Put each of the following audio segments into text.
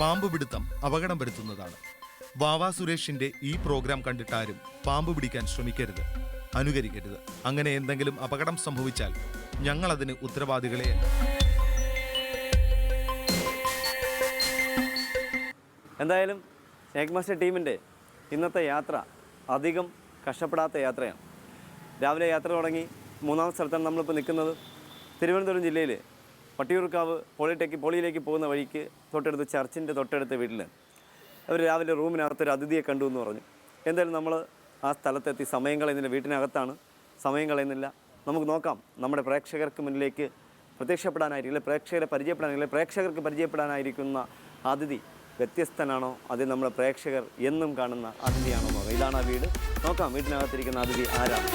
പാമ്പ് പിടുത്തം അപകടം വരുത്തുന്നതാണ് വാവാ സുരേഷിന്റെ ഈ പ്രോഗ്രാം കണ്ടിട്ടാരും പാമ്പ് പിടിക്കാൻ ശ്രമിക്കരുത്. അനുകരിക്കരുത്. അങ്ങനെ എന്തെങ്കിലും അപകടം സംഭവിച്ചാൽ ഞങ്ങൾ അതിന് ഉത്തരവാദികളെയല്ല. എന്തായാലും സ്നേക് മാസ്റ്റർ ടീമിന്റെ ഇന്നത്തെ യാത്ര അധികം കഷ്ടപ്പെടാത്ത യാത്രയാണ്. രാവിലെ യാത്ര തുടങ്ങി മൂന്നാം സ്ഥലത്താണ് നമ്മളിപ്പോൾ നിൽക്കുന്നത്. തിരുവനന്തപുരം ജില്ലയിൽ പട്ടിയൂർക്കാവ് പോളിടെക് പോളിയിലേക്ക് പോകുന്ന വഴിക്ക് തൊട്ടടുത്ത് ചർച്ചിന്റെ തൊട്ടടുത്ത വീട്ടിൽ അവർ രാവിലെ റൂമിനകത്ത് ഒരു അതിഥിയെ കണ്ടു എന്ന് പറഞ്ഞു. എന്തായാലും നമ്മൾ ആ സ്ഥലത്തെത്തി സമയം കളയുന്നില്ല വീട്ടിനകത്താണ്. സമയം കളയുന്നില്ല നമുക്ക് നോക്കാം. നമ്മുടെ പ്രേക്ഷകർക്ക് മുന്നിലേക്ക് പ്രത്യക്ഷപ്പെടാനായിരിക്കും പ്രേക്ഷകരെ പരിചയപ്പെടാനായിരിക്കും പ്രേക്ഷകർക്ക് പരിചയപ്പെടാനായിരിക്കുന്ന അതിഥി വ്യത്യസ്തനാണോ? അതിൽ നമ്മുടെ പ്രേക്ഷകർ എന്നും കാണുന്ന അതിഥിയാണോ? നോക്കാം. ഇതാണ് ആ വീട്. നോക്കാം. വീട്ടിനകത്തിരിക്കുന്ന അതിഥി ആരാണ്?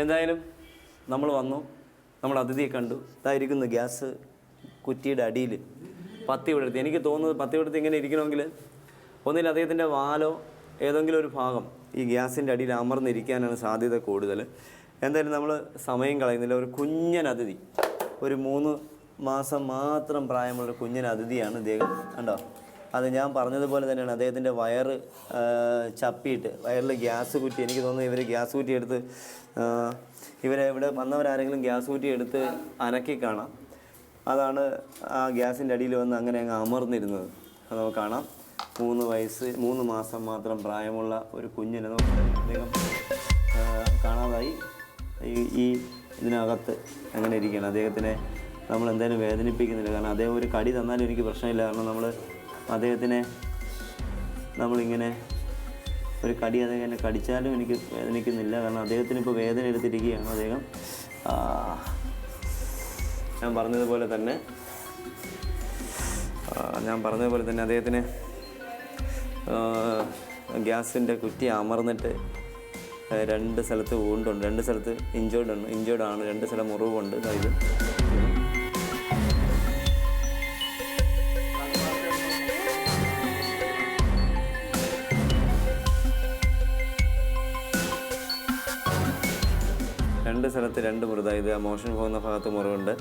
എന്തായാലും നമ്മൾ വന്നു. നമ്മൾ അതിഥിയെ കണ്ടു. ഇതായിരിക്കുന്നു ഗ്യാസ് കുറ്റിയുടെ അടിയിൽ. പത്തി വിടർത്തി എനിക്ക് തോന്നുന്നത് പത്തി വിടർത്തി ഇങ്ങനെ ഇരിക്കണമെങ്കിൽ ഒന്നിൽ അദ്ദേഹത്തിന്റെ വാലോ ഏതെങ്കിലും ഒരു ഭാഗം ഈ ഗ്യാസിന്റെ അടിയിൽ അമർന്നിരിക്കാനാണ് സാധ്യത കൂടുതൽ. എന്തായാലും നമ്മൾ സമയം കളയുന്നില്ല. ഒരു കുഞ്ഞൻ അതിഥി. ഒരു മൂന്ന് മാസം മാത്രം പ്രായമുള്ള കുഞ്ഞൻ അതിഥിയാണ് ഇദ്ദേഹം. കണ്ടോ? അത് ഞാൻ പറഞ്ഞതുപോലെ തന്നെയാണ്. അദ്ദേഹത്തിന്റെ വയറ് ചപ്പിയിട്ട് വയറിൽ ഗ്യാസ് കുറ്റി എനിക്ക് തോന്നുന്നു ഇവർ ഗ്യാസ് കുറ്റി എടുത്ത് ഇവരെ ഇവിടെ വന്നവരാരെങ്കിലും ഗ്യാസ് കുറ്റി എടുത്ത് അനക്കി കാണാം. അതാണ് ആ ഗ്യാസിന്റെ അടിയിൽ വന്ന് അങ്ങനെ അങ്ങ് അമർന്നിരുന്നത്. അത് നമുക്ക് കാണാം. മൂന്ന് വയസ്സ് മൂന്ന് മാസം മാത്രം പ്രായമുള്ള ഒരു കുഞ്ഞിനെ നമുക്ക് അദ്ദേഹം കാണാതായി. ഈ ഇതിനകത്ത് അങ്ങനെ ഇരിക്കുകയാണ്. അദ്ദേഹത്തിനെ നമ്മൾ എന്തായാലും വേദനിപ്പിക്കുന്നില്ല. കാരണം അദ്ദേഹം ഒരു കടി തന്നാലും എനിക്ക് പ്രശ്നമില്ല. കാരണം നമ്മൾ അദ്ദേഹത്തിനെ നമ്മളിങ്ങനെ ഒരു കടി അദ്ദേഹം എന്നെ കടിച്ചാലും എനിക്ക് വേദനിക്കുന്നില്ല. കാരണം അദ്ദേഹത്തിന് ഇപ്പോൾ വേദന എടുത്തിരിക്കുകയാണ്. അദ്ദേഹം ഞാൻ പറഞ്ഞതുപോലെ തന്നെ ഞാൻ പറഞ്ഞതുപോലെ തന്നെ അദ്ദേഹത്തിന് ഗ്യാസിന്റെ കുറ്റി അമർന്നിട്ട് രണ്ട് സ്ഥലത്ത് ഊണ്ടുണ്ട്. രണ്ട് സ്ഥലത്ത് ഇഞ്ചേർഡ് ഉണ്ട് ഇഞ്ചേർഡ് ആണ് രണ്ട് സ്ഥലം മുറിവുണ്ട്. ഇത്. സ്ഥലത്ത് രണ്ട് മുറിത ഇത് മോഷൻ പോകുന്ന ഭാഗത്ത് മുറിവുണ്ട്.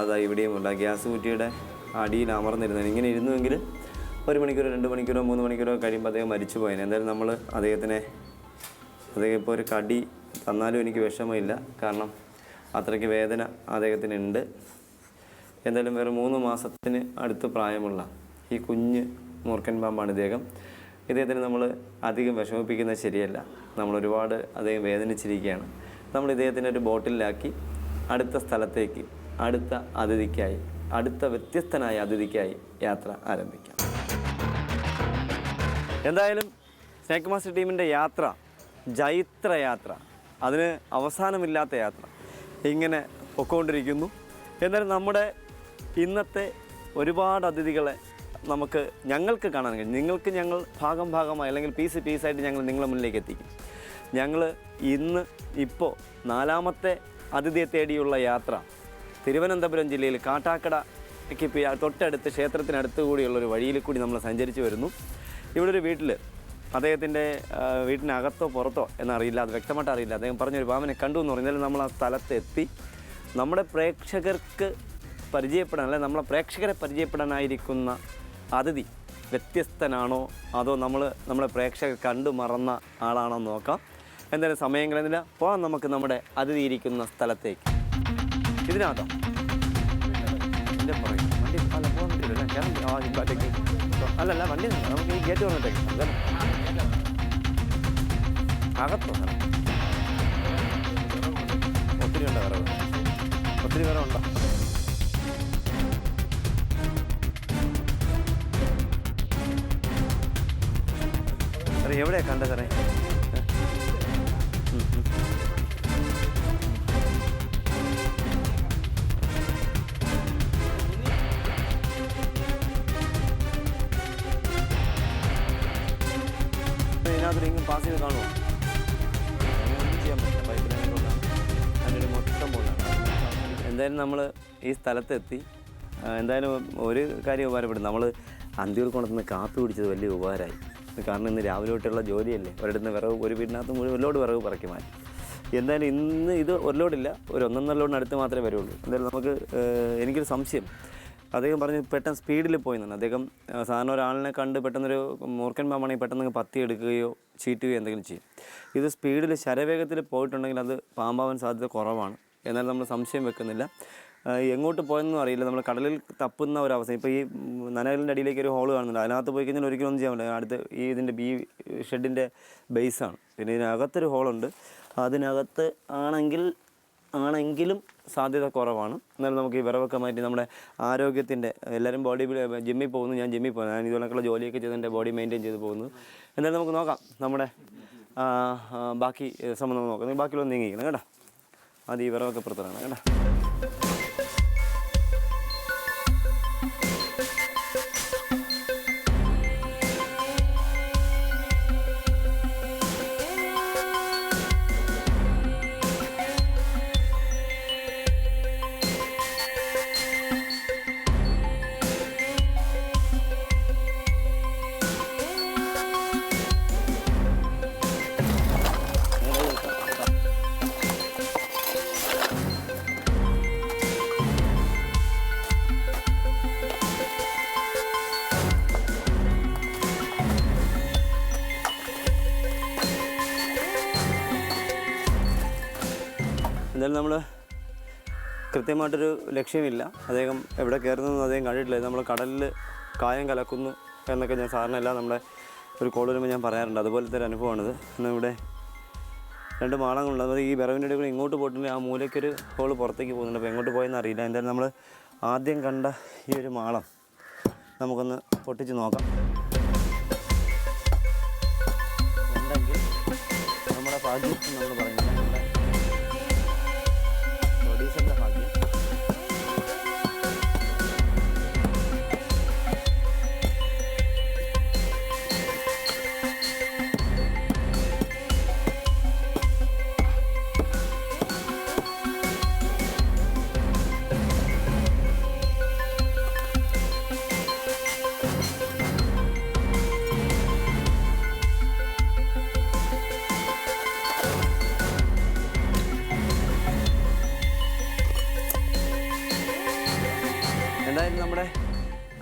അതാ ഇവിടെയുമുണ്ട് ആ ഗ്യാസ് കുറ്റിയുടെ അടിയിൽ അമർന്നിരുന്നത് ഇങ്ങനെ ഇരുന്നുവെങ്കിൽ ഒരു മണിക്കൂറോ രണ്ട് മണിക്കൂറോ മൂന്ന് മണിക്കൂറോ കഴിയുമ്പോൾ അദ്ദേഹം മരിച്ചു പോയേനെ. എന്തായാലും നമ്മൾ അദ്ദേഹത്തിനെ അദ്ദേഹം ഇപ്പോൾ ഒരു കടി തന്നാലും എനിക്ക് വിഷമമില്ല. കാരണം അത്രയ്ക്ക് വേദന അദ്ദേഹത്തിന് ഉണ്ട് എന്തായാലും വേറെ മൂന്ന് മാസത്തിന് അടുത്ത് പ്രായമുള്ള ഈ കുഞ്ഞ് മൂർഖൻ പാമ്പാണ് ഇദ്ദേഹം. ഇദ്ദേഹത്തിന് നമ്മൾ അധികം വിഷമിപ്പിക്കുന്നത് ശരിയല്ല. നമ്മൾ ഒരുപാട് അദ്ദേഹം വേദനിച്ചിരിക്കുകയാണ്. നമ്മൾ ഇദ്ദേഹത്തിന്റെ ഒരു ബോട്ടിലാക്കി അടുത്ത സ്ഥലത്തേക്ക് അടുത്ത അതിഥിക്കായി അടുത്ത വ്യത്യസ്തനായ അതിഥിക്കായി യാത്ര ആരംഭിക്കാം. എന്തായാലും സ്നേക്ക് മാസ്റ്റർ ടീമിന്റെ യാത്ര ജൈത്ര യാത്ര അതിന് അവസാനമില്ലാത്ത യാത്ര ഇങ്ങനെ പൊക്കോണ്ടിരിക്കുന്നു. എന്നാലും നമ്മുടെ ഇന്നത്തെ ഒരുപാട് അതിഥികളെ നമുക്ക് ഞങ്ങൾക്ക് കാണാൻ കഴിയും. നിങ്ങൾക്ക് ഞങ്ങൾ ഭാഗം ഭാഗമായി അല്ലെങ്കിൽ പീസ് പീസായിട്ട് ഞങ്ങൾ നിങ്ങളുടെ മുന്നിലേക്ക് എത്തിക്കും. ഞങ്ങൾ ഇന്ന് ഇപ്പോൾ നാലാമത്തെ അതിഥിയെ തേടിയുള്ള യാത്ര. തിരുവനന്തപുരം ജില്ലയിൽ കാട്ടാക്കടയ്ക്ക് തൊട്ടടുത്ത് ക്ഷേത്രത്തിനടുത്ത് കൂടിയുള്ള ഒരു വഴിയിൽ കൂടി നമ്മൾ സഞ്ചരിച്ച് വരുന്നു. ഇവിടെ ഒരു വീട്ടിൽ അദ്ദേഹത്തിന്റെ വീട്ടിനകത്തോ പുറത്തോ എന്നറിയില്ല അത് വ്യക്തമായിട്ട് അറിയില്ല. അദ്ദേഹം പറഞ്ഞൊരു പാമ്പിനെ കണ്ടു എന്ന് പറഞ്ഞാൽ നമ്മൾ ആ സ്ഥലത്തെത്തി. നമ്മുടെ പ്രേക്ഷകർക്ക് പരിചയപ്പെടാൻ അല്ലെ നമ്മളെ പ്രേക്ഷകരെ പരിചയപ്പെടാനായിരിക്കുന്ന അതിഥി വ്യത്യസ്തനാണോ അതോ നമ്മൾ നമ്മളെ പ്രേക്ഷകർ കണ്ടു മറന്ന ആളാണോ എന്ന് നോക്കാം. എന്തായാലും സമയം കളയുന്നില്ല. പോകാം നമുക്ക് നമ്മുടെ അതിഥിയിരിക്കുന്ന സ്ഥലത്തേക്ക്. ഇതിനകത്തോ. വണ്ടി അല്ലല്ല വണ്ടി നമുക്ക് ഈ ഗേറ്റ് വന്നിട്ടേക്ക് അകത്തോ? ഒത്തിരി ഉണ്ടോ കറവ് ഒത്തിരി വിറവുണ്ടോ എവിടെയാ കണ്ടത് സാറേ. ഇതിനകത്ത് ഇങ്ങും പാസ് എന്തായാലും നമ്മൾ ഈ സ്ഥലത്തെത്തി എന്തായാലും ഒരു കാര്യം ഉപകാരപ്പെടും. നമ്മൾ അന്തിയൂർ കൊണ്ടുവന്ന് കാപ്പി കുടിച്ചത് വലിയ ഉപകാരമായി. കാരണം ഇന്ന് രാവിലെ തൊട്ടുള്ള ജോലിയല്ലേ? ഒരിടത്തുനിന്ന് വിറവ് ഒരു വീടിനകത്ത് മുഴുവൻ ഒരു ലോഡ് വിറവ് പറക്കി മാറ്റി. എന്തായാലും ഇന്ന് ഇത് ഒരു ലോഡില്ല ഒരു ഒന്നൊന്നര ലോഡിന് അടുത്ത് മാത്രമേ വരുള്ളൂ. എന്തായാലും നമുക്ക് എനിക്കൊരു സംശയം. അദ്ദേഹം പറഞ്ഞു പെട്ടെന്ന് സ്പീഡിൽ പോയി നിന്ന് അദ്ദേഹം സാധാരണ ഒരാളിനെ കണ്ട് പെട്ടെന്നൊരു മൂർക്കൻ പാമ്പാണെങ്കിൽ പെട്ടെന്ന് പത്തി എടുക്കുകയോ ചീറ്റുകയോ എന്തെങ്കിലും ചെയ്യും. ഇത് സ്പീഡിൽ ശരവേഗത്തിൽ പോയിട്ടുണ്ടെങ്കിൽ അത് പാമ്പാവാൻ സാധ്യത കുറവാണ്. എന്നാൽ നമ്മൾ സംശയം വെക്കുന്നില്ല. എങ്ങോട്ട് പോയെന്നും അറിയില്ല. നമ്മൾ കടലിൽ തപ്പുന്ന ഒരു അവസ്ഥ. ഇപ്പോൾ ഈ നനകലിന്റെ അടിയിലേക്ക് ഒരു ഹോൾ കാണുന്നുണ്ട്. അതിനകത്ത് പോയി കഴിഞ്ഞാൽ ഒരിക്കലും ഒന്നും ചെയ്യാൻ പറ്റില്ല. അടുത്ത് ഈ ഇതിന്റെ ബി ഷെഡിന്റെ ബേസാണ് പിന്നെ ഇതിനകത്തൊരു ഹോളുണ്ട് അതിനകത്ത് ആണെങ്കിൽ ആണെങ്കിലും സാധ്യത കുറവാണ്. എന്നാലും നമുക്ക് ഈ വിറവൊക്കെ മാറ്റി നമ്മുടെ ആരോഗ്യത്തിന്റെ എല്ലാവരും ബോഡി ജിമ്മിൽ പോകുന്നു. ഞാൻ ജിമ്മിൽ പോകുന്നു. ഞാൻ ഇതുപോലൊക്കെയുള്ള ജോലിയൊക്കെ ചെയ്ത് എന്റെ ബോഡി മെയിന്റെയിൻ ചെയ്ത് പോകുന്നു. എന്നാലും നമുക്ക് നോക്കാം. നമ്മുടെ ബാക്കി സംബന്ധം നോക്കാം. ബാക്കിയുള്ള നീങ്ങിക്കണം കേട്ടോ. അത് ഈ വിറവൊക്കെ പുറത്തിറങ്ങണം. കേട്ടോ. കൃത്യമായിട്ടൊരു ലക്ഷ്യമില്ല. അദ്ദേഹം എവിടെ കയറുന്നതെന്ന് അദ്ദേഹം കണ്ടിട്ടില്ല. നമ്മൾ കടലിൽ കായം കലക്കുന്നു എന്നൊക്കെ ഞാൻ സാറിന് എല്ലാം നമ്മുടെ ഒരു കോൾ വരുമ്പോൾ ഞാൻ പറയാറുണ്ട്. അതുപോലത്തെ ഒരു അനുഭവമാണിത്. ഇവിടെ രണ്ട് മാളങ്ങളുണ്ട്. അതായത് ഈ വിറവിന്റെ ഇടയിൽ ഇങ്ങോട്ട് പോയിട്ടുണ്ടെങ്കിൽ ആ മൂലയ്ക്കൊരു ഹോൾ പുറത്തേക്ക് പോകുന്നുണ്ട്. അപ്പോൾ എങ്ങോട്ട് പോയെന്ന് അറിയില്ല. എന്തായാലും നമ്മൾ ആദ്യം കണ്ട ഈ ഒരു മാളം നമുക്കൊന്ന് പൊട്ടിച്ച് നോക്കാം. ഉണ്ടെങ്കിൽ നമ്മുടെ ഭാഗ്യം നമ്മൾ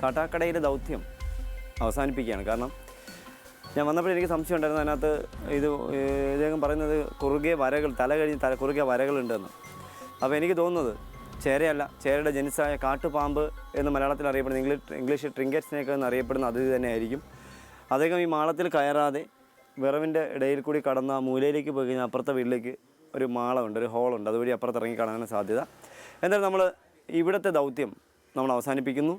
കാട്ടാക്കടയിലെ ദൗത്യം അവസാനിപ്പിക്കുകയാണ്. കാരണം ഞാൻ വന്നപ്പോൾ എനിക്ക് സംശയം ഉണ്ടായിരുന്നു അതിനകത്ത് ഇത് ഇദ്ദേഹം പറയുന്നത് കുറുകെ വരകൾ തല കഴിഞ്ഞ് തല കുറുകെ വരകളുണ്ടെന്ന്. അപ്പോൾ എനിക്ക് തോന്നുന്നത് ചേരയല്ല ചേരയുടെ ജനിസായ കാട്ടുപാമ്പ് എന്ന് മലയാളത്തിൽ അറിയപ്പെടുന്ന ഇംഗ്ലീഷ് ഇംഗ്ലീഷ് ട്രിങ്കറ്റ് സ്നേക്ക് എന്ന് അറിയപ്പെടുന്ന തന്നെ ആയിരിക്കും അദ്ദേഹം ഈ മാളത്തിൽ കയറാതെ വിറവിന്റെ ഇടയിൽ കൂടി കടന്ന ആ മൂലയിലേക്ക് പോയി കഴിഞ്ഞാൽ അപ്പുറത്തെ വീട്ടിലേക്ക് ഒരു മാളമുണ്ട് ഒരു ഹോളുണ്ട്. അതുവഴി അപ്പുറത്ത് ഇറങ്ങി കാണാനാണ് സാധ്യത. എന്തായാലും നമ്മൾ ഇവിടുത്തെ ദൗത്യം നമ്മൾ അവസാനിപ്പിക്കുന്നു.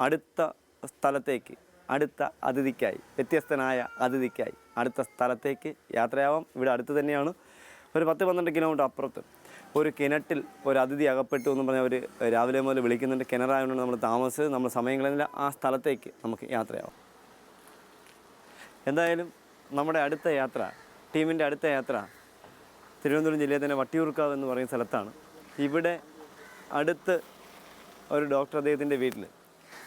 അടുത്ത സ്ഥലത്തേക്ക് അടുത്ത അതിഥിക്കായി വ്യത്യസ്തനായ അതിഥിക്കായി അടുത്ത സ്ഥലത്തേക്ക് യാത്രയാവാം. ഇവിടെ അടുത്ത് തന്നെയാണ്. ഒരു പത്ത് പന്ത്രണ്ട് കിലോമീറ്റർ അപ്പുറത്ത് ഒരു കിണറ്റിൽ ഒരു അതിഥി അകപ്പെട്ടു എന്ന് പറഞ്ഞാൽ അവർ രാവിലെ മുതൽ വിളിക്കുന്നുണ്ട്. കിണറായതുകൊണ്ട് നമ്മൾ താമസിച്ച് നമ്മൾ സമയം ആ സ്ഥലത്തേക്ക് നമുക്ക് യാത്രയാവാം. എന്തായാലും നമ്മുടെ അടുത്ത യാത്ര ടീമിന്റെ അടുത്ത യാത്ര തിരുവനന്തപുരം ജില്ലയിൽ തന്നെ വട്ടിയൂർക്കാവ് എന്ന് പറയുന്ന സ്ഥലത്താണ്. ഇവിടെ അടുത്ത് ഒരു ഡോക്ടർ അദ്ദേഹത്തിന്റെ വീട്ടിൽ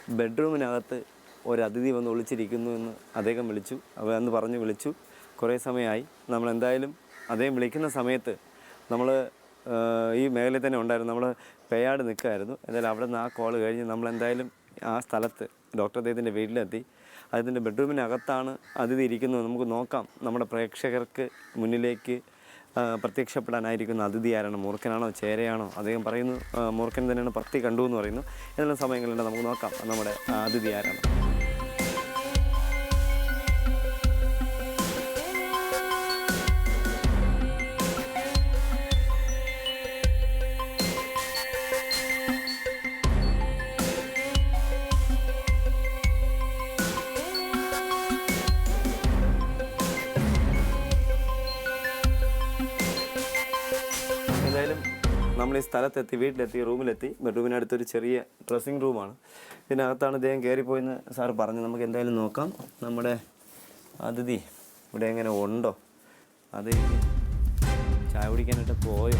ബെഡ്റൂമിനകത്ത് ഒരു അതിഥി വന്ന് ഒളിച്ചിരിക്കുന്നു എന്ന് അദ്ദേഹം വിളിച്ചു. അവ അന്ന് പറഞ്ഞ് വിളിച്ചു. കുറേ സമയമായി. നമ്മൾ എന്തായാലും അദ്ദേഹം വിളിക്കുന്ന സമയത്ത് നമ്മൾ ഈ മേഖലയിൽ തന്നെ ഉണ്ടായിരുന്നു. നമ്മൾ പേയാട് നിൽക്കുമായിരുന്നു എന്തായാലും അവിടെ നിന്ന് ആ കോൾ കഴിഞ്ഞ് നമ്മൾ എന്തായാലും ആ സ്ഥലത്ത് ഡോക്ടർ അദ്ദേഹത്തിന്റെ വീട്ടിലെത്തി. അദ്ദേഹത്തിന്റെ ബെഡ്റൂമിനകത്താണ് അതിഥി ഇരിക്കുന്നത്. നമുക്ക് നോക്കാം. നമ്മുടെ പ്രേക്ഷകർക്ക് മുന്നിലേക്ക് പ്രത്യക്ഷപ്പെടാനായിരിക്കുന്ന അതിഥി ആരാണ്? മൂർഖനാണോ? ചേരയാണോ? അദ്ദേഹം പറയുന്നു മൂർഖൻ തന്നെയാണ് പ്രത്യേക കണ്ടു എന്ന് പറയുന്നു. എന്നുള്ള സമയങ്ങളിൽ നമുക്ക് നോക്കാം. നമ്മുടെ അതിഥി ആരാണ്? നമ്മൾ ഈ സ്ഥലത്തെത്തി വീട്ടിലെത്തി റൂമിലെത്തി. ബെഡ്റൂമിനടുത്തൊരു ചെറിയ ഡ്രസ്സിങ് റൂമാണ്. ഇതിനകത്താണ് ഇദ്ദേഹം കയറിപ്പോയെന്ന് സാർ പറഞ്ഞു. നമുക്ക് എന്തായാലും നോക്കാം. നമ്മുടെ അതിഥി ഇവിടെ എങ്ങനെ ഉണ്ടോ? അത് ചായ കുടിക്കാനായിട്ട് പോയോ?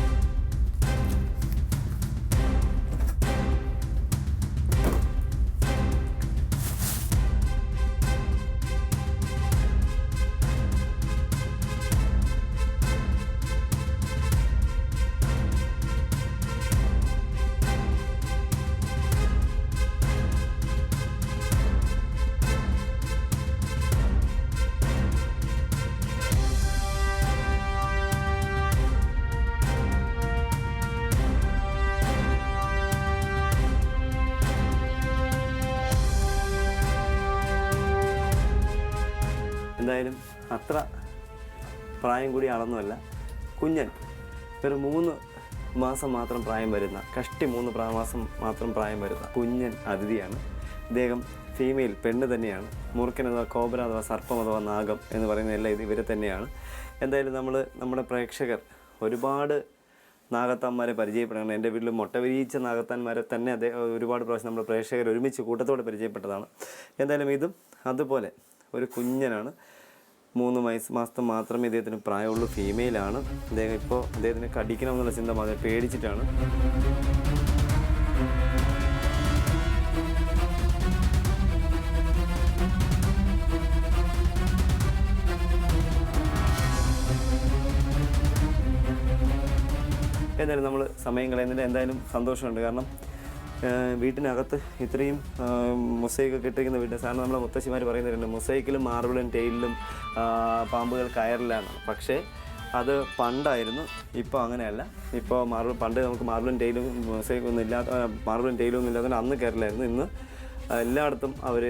അത്ര പ്രായം കൂടി ആളൊന്നുമല്ല കുഞ്ഞൻ ഒരു മൂന്ന് മാസം മാത്രം പ്രായം വരുന്ന കഷ്ടി മൂന്ന് പ്രാ- മാസം മാത്രം പ്രായം വരുന്ന കുഞ്ഞൻ അതിഥിയാണ്. ഇദ്ദേഹം ഫീമെയിൽ പെണ്ണ് തന്നെയാണ്. മൂർഖൻ അഥവാ കോബ്ര അഥവാ സർപ്പം അഥവാ നാഗം എന്ന് പറയുന്ന എല്ലാ ഇത് ഇവരെ തന്നെയാണ്. എന്തായാലും നമ്മൾ നമ്മുടെ പ്രേക്ഷകർ ഒരുപാട് നാഗത്താന്മാരെ പരിചയപ്പെടണം എന്റെ വീട്ടിൽ മുട്ട വിരിയിച്ച നാഗത്താന്മാരെ തന്നെ അദ്ദേഹം ഒരുപാട് പ്രാവശ്യം നമ്മുടെ പ്രേക്ഷകർ ഒരുമിച്ച് കൂട്ടത്തോടെ പരിചയപ്പെട്ടതാണ്. എന്തായാലും ഇതും അതുപോലെ ഒരു കുഞ്ഞനാണ്. മൂന്ന് വയസ്സ് മാസത്തെ മാത്രമേ ഇദ്ദേഹത്തിന് പ്രായമുള്ളൂ. ഫീമെയിലാണ് അദ്ദേഹം ഇപ്പോൾ അദ്ദേഹത്തിന് കടിക്കണമെന്നുള്ള ചിന്ത മാത്രമേ പേടിച്ചിട്ടാണ്. എന്തായാലും നമ്മൾ സമയം കളയുന്നില്ല എന്തായാലും സന്തോഷമുണ്ട്. കാരണം വീട്ടിനകത്ത് ഇത്രയും മൊസൈക്ക് ഇട്ടിരിക്കുന്ന വീട്ടിൽ സാറിന് നമ്മളെ മുത്തശ്ശിമാർ പറയുന്നവരുണ്ട് മൊസൈക്കിലും മാർബിളും ടെയിലും പാമ്പുകൾ കയറില്ലാന്ന് പക്ഷേ അത് പണ്ടായിരുന്നു ഇപ്പോൾ അങ്ങനെയല്ല. ഇപ്പോൾ മാർബിൾ പണ്ട് നമുക്ക് മാർബിളും ടെയിലും മൊസൈക്കും ഒന്നും ഇല്ലാത്ത മാർബിളും ടെയിലും ഒന്നും ഇല്ലാത്തതുകൊണ്ട് അന്ന് കയറില്ലായിരുന്നു. ഇന്ന് എല്ലായിടത്തും അവർ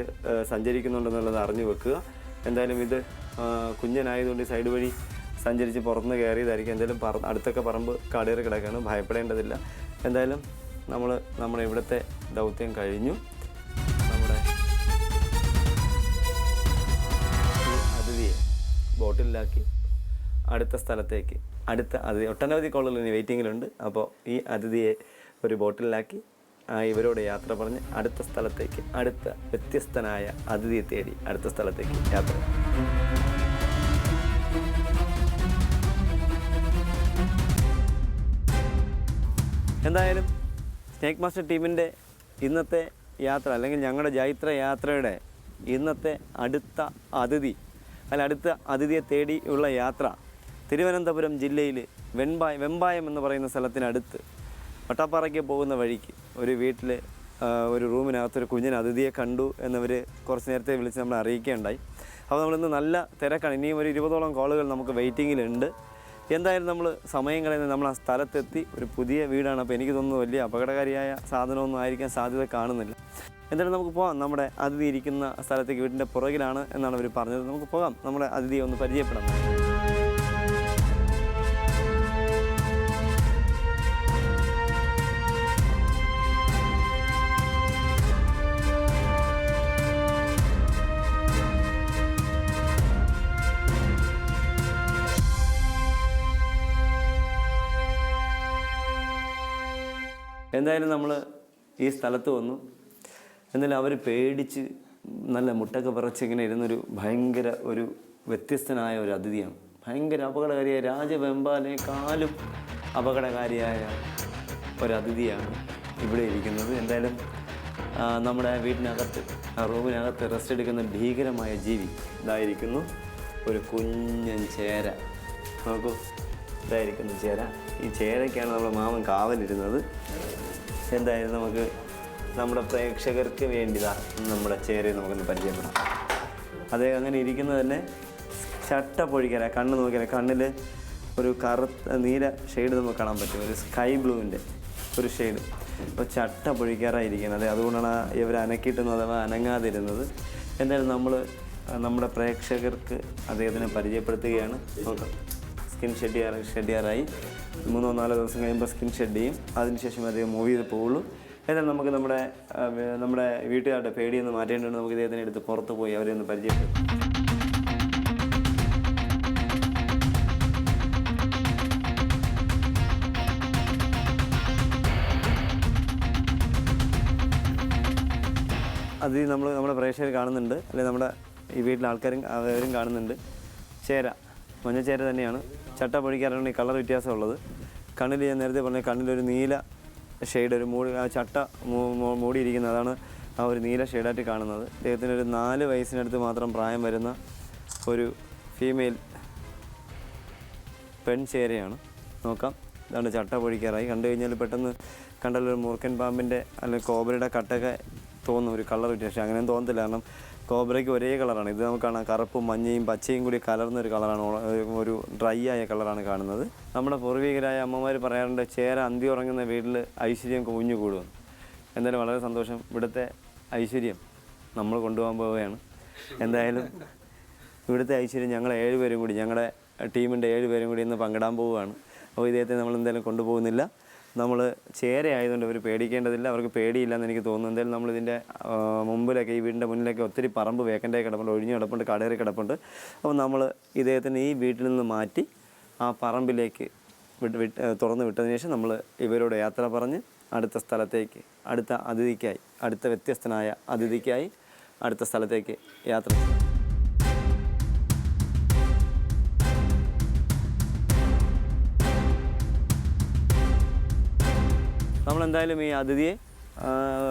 സഞ്ചരിക്കുന്നുണ്ടെന്നുള്ളത് അറിഞ്ഞു വെക്കുക. എന്തായാലും ഇത് കുഞ്ഞനായതുകൊണ്ട് സൈഡ് വഴി സഞ്ചരിച്ച് പുറത്തുനിന്ന് കയറിയതായിരിക്കും. എന്തായാലും പറ അടുത്തൊക്കെ പറമ്പ് കാടേറി കിടക്കുകയാണ്. ഭയപ്പെടേണ്ടതില്ല. എന്തായാലും നമ്മൾ നമ്മുടെ ഇവിടുത്തെ ദൗത്യം കഴിഞ്ഞു. നമ്മുടെ അതിഥിയെ ബോട്ടിലാക്കി അടുത്ത സ്ഥലത്തേക്ക് അടുത്ത അതിഥി ഒട്ടനവധി കോളുകൾ ഇനി വെയിറ്റിങ്ങിലുണ്ട്. അപ്പോൾ ഈ അതിഥിയെ ഒരു ബോട്ടിലാക്കി ഇവരോട് യാത്ര പറഞ്ഞ് അടുത്ത സ്ഥലത്തേക്ക് അടുത്ത വ്യത്യസ്തനായ അതിഥിയെ തേടി അടുത്ത സ്ഥലത്തേക്ക് യാത്ര. എന്തായാലും സ്നേക്ക് മാസ്റ്റർ ടീമിന്റെ ഇന്നത്തെ യാത്ര അല്ലെങ്കിൽ ഞങ്ങളുടെ ജൈത്ര യാത്രയുടെ ഇന്നത്തെ അടുത്ത അതിഥി അല്ല അടുത്ത അതിഥിയെ തേടിയുള്ള യാത്ര തിരുവനന്തപുരം ജില്ലയിൽ വെൺപായ വെമ്പായം എന്ന് പറയുന്ന സ്ഥലത്തിനടുത്ത് വട്ടാപ്പാറയ്ക്ക് പോകുന്ന വഴിക്ക് ഒരു വീട്ടിൽ ഒരു റൂമിനകത്തൊരു കുഞ്ഞിന് അതിഥിയെ കണ്ടു എന്നവർ കുറച്ച് നേരത്തെ വിളിച്ച് നമ്മളെ അറിയിക്കുകയുണ്ടായി. അപ്പോൾ നമ്മളിന്ന് നല്ല തിരക്കാണ്. ഇനിയും ഒരു ഇരുപതോളം കോളുകൾ നമുക്ക് വെയിറ്റിങ്ങിലുണ്ട് എന്തായാലും നമ്മൾ സമയം കളയുന്നത് നമ്മൾ ആ സ്ഥലത്തെത്തി ഒരു പുതിയ വീടാണ്. അപ്പോൾ എനിക്ക് തോന്നുന്നു വലിയ അപകടകാരിയായ സാധനമൊന്നും ആയിരിക്കാൻ സാധ്യത കാണുന്നില്ല. എന്തായാലും നമുക്ക് പോകാം നമ്മുടെ അതിഥി ഇരിക്കുന്ന സ്ഥലത്തേക്ക് വീടിന്റെ പുറകിലാണ് എന്നാണ് അവർ പറഞ്ഞത്. നമുക്ക് പോകാം. നമ്മുടെ അതിഥിയെ ഒന്ന് പരിചയപ്പെടാം. എന്തായാലും നമ്മൾ ഈ സ്ഥലത്ത് വന്നു. എന്നാലും അവർ പേടിച്ച് നല്ല മുട്ടൊക്കെ പറച്ച് ഇങ്ങനെ ഇരുന്നൊരു ഭയങ്കര ഒരു വ്യത്യസ്തനായ ഒരു അതിഥിയാണ്. ഭയങ്കര അപകടകാരിയായ രാജവെമ്പാലേക്കാളും അപകടകാരിയായ ഒരു അതിഥിയാണ് ഇവിടെ ഇരിക്കുന്നത്. എന്തായാലും നമ്മുടെ വീടിനകത്ത് റൂമിനകത്ത് റെസ്റ്റ് എടുക്കുന്ന ഭീകരമായ ജീവി ഇതായിരിക്കുന്നു. ഒരു കുഞ്ഞൻ ചേര. നോക്കൂ ഇതായിരിക്കുന്നു ചേര. ഈ ചേരയ്ക്കാണ് നമ്മുടെ മാമൻ കാവലിരുന്നത്. എന്തായാലും നമുക്ക് നമ്മുടെ പ്രേക്ഷകർക്ക് വേണ്ടിതാ നമ്മുടെ ചേരെ നമുക്കൊന്ന് പരിചയപ്പെടാം. അതേ അങ്ങനെ ഇരിക്കുന്നത് തന്നെ ചട്ട പൊഴിക്കല കണ്ണ് നോക്കിയാൽ കണ്ണിൽ ഒരു കറുത്ത നീല ഷെയ്ഡ് നമുക്ക് കാണാൻ പറ്റും. ഒരു സ്കൈ ബ്ലൂവിന്റെ ഒരു ഷെയ്ഡ് അപ്പോൾ ചട്ട പൊഴിക്കാറായിരിക്കുന്നത് അതുകൊണ്ടാണ് ഇവർ അനക്കിയിട്ടുന്നത് അഥവാ അനങ്ങാതിരുന്നത്. എന്തായാലും നമ്മൾ നമ്മുടെ പ്രേക്ഷകർക്ക് അദ്ദേഹത്തിനെ പരിചയപ്പെടുത്തുകയാണ്. നോക്കാം. സ്കിൻ ഷെഡിയാർ ചെയ്യാറ് ഷെഡ് ചെയ്യാറായി മൂന്നോ നാലോ ദിവസം കഴിയുമ്പോൾ സ്കിൻ ഷെഡ് ചെയ്യും. അതിനുശേഷം അദ്ദേഹം മൂവ് ചെയ്ത് പോവുള്ളൂ. എന്നാൽ നമുക്ക് നമ്മുടെ നമ്മുടെ വീട്ടുകാരുടെ പേടിയൊന്ന് മാറ്റേണ്ടതുകൊണ്ട് നമുക്ക് ഇദ്ദേഹത്തിനെ എടുത്ത് പുറത്ത് പോയി അവരെ ഒന്ന് പരിചയപ്പെടും അത് നമ്മൾ നമ്മുടെ പ്രേക്ഷകർ കാണുന്നുണ്ട്. അല്ലെങ്കിൽ നമ്മുടെ ഈ വീട്ടിലെ ആൾക്കാരും അവരും കാണുന്നുണ്ട്. ചേര. മഞ്ഞച്ചേര തന്നെയാണ്. ചട്ട പൊഴിക്കാറാണ് ഈ കളർ വ്യത്യാസമുള്ളത്. കണ്ണിൽ ഞാൻ നേരത്തെ പറഞ്ഞ കണ്ണിലൊരു നീല ഷെയ്ഡ് ഒരു മൂടി ആ ചട്ട മൂടിയിരിക്കുന്നത് അതാണ് ആ ഒരു നീല ഷെയ്ഡായിട്ട് കാണുന്നത്. അദ്ദേഹത്തിന് ഒരു നാല് വയസ്സിനടുത്ത് മാത്രം പ്രായം വരുന്ന ഒരു ഫീമെയിൽ പെൺചേരയാണ്. നോക്കാം. ഇതാണ് ചട്ട പൊഴിക്കാറായി കണ്ടു കഴിഞ്ഞാൽ പെട്ടെന്ന് കണ്ടാൽ ഒരു മൂർക്കൻ പാമ്പിന്റെ അല്ലെങ്കിൽ കോബ്രയുടെ കട്ടൊക്കെ തോന്നും. ഒരു കളർ വ്യത്യാസം. അങ്ങനെയൊന്നും തോന്നത്തില്ല. കാരണം കോബ്രയ്ക്ക് ഒരേ കളറാണ്. ഇത് നമുക്ക് കാണാം. കറുപ്പും മഞ്ഞയും പച്ചയും കൂടി കലർന്ന ഒരു കളറാണ് ഒരു ഡ്രൈ ആയ കളറാണ് കാണുന്നത്. നമ്മുടെ പൂർവികരായ അമ്മമാർ പറയാറുണ്ട് ചേര അന്തി ഉറങ്ങുന്ന വീട്ടിൽ ഐശ്വര്യം കുഞ്ഞു കൂടുമെന്ന് എന്തായാലും വളരെ സന്തോഷം. ഇവിടുത്തെ ഐശ്വര്യം നമ്മൾ കൊണ്ടുപോകാൻ പോവുകയാണ്. എന്തായാലും ഇവിടുത്തെ ഐശ്വര്യം ഞങ്ങൾ ഏഴുപേരും കൂടി ഞങ്ങളുടെ ടീമിന്റെ ഏഴുപേരും കൂടി ഇന്ന് പങ്കിടാൻ പോവുകയാണ്. അപ്പോൾ ഇദ്ദേഹത്തെ നമ്മൾ എന്തായാലും കൊണ്ടുപോകുന്നില്ല. നമ്മൾ ചേര ആയതുകൊണ്ട് അവർ പേടിക്കേണ്ടതില്ല. അവർക്ക് പേടിയില്ലെന്ന് എനിക്ക് തോന്നുന്നു. എന്തായാലും നമ്മളിതിന്റെ മുമ്പിലൊക്കെ ഈ വീടിന്റെ മുന്നിലൊക്കെ ഒത്തിരി പറമ്പ് വേക്കന്റായി കിടപ്പുണ്ട് ഒഴിഞ്ഞു കിടപ്പുണ്ട് കടയേറി കിടപ്പുണ്ട്. അപ്പോൾ നമ്മൾ ഇദ്ദേഹത്തിന് ഈ വീട്ടിൽ നിന്ന് മാറ്റി ആ പറമ്പിലേക്ക് വിട്ട് വിട്ട് തുറന്ന് വിട്ടതിന് ശേഷം നമ്മൾ ഇവരോട് യാത്ര പറഞ്ഞ് അടുത്ത സ്ഥലത്തേക്ക് അടുത്ത അതിഥിക്കായി അടുത്ത വ്യത്യസ്തനായ അതിഥിക്കായി അടുത്ത സ്ഥലത്തേക്ക് യാത്ര ചെയ്യും നമ്മളെന്തായാലും ഈ അതിഥിയെ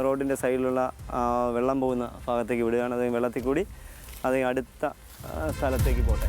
റോഡിന്റെ സൈഡിലുള്ള വെള്ളം പോകുന്ന ഭാഗത്തേക്ക് വിടുകയാണ്. അതേ വെള്ളത്തിൽ കൂടി അത് അടുത്ത സ്ഥലത്തേക്ക് പോട്ടെ.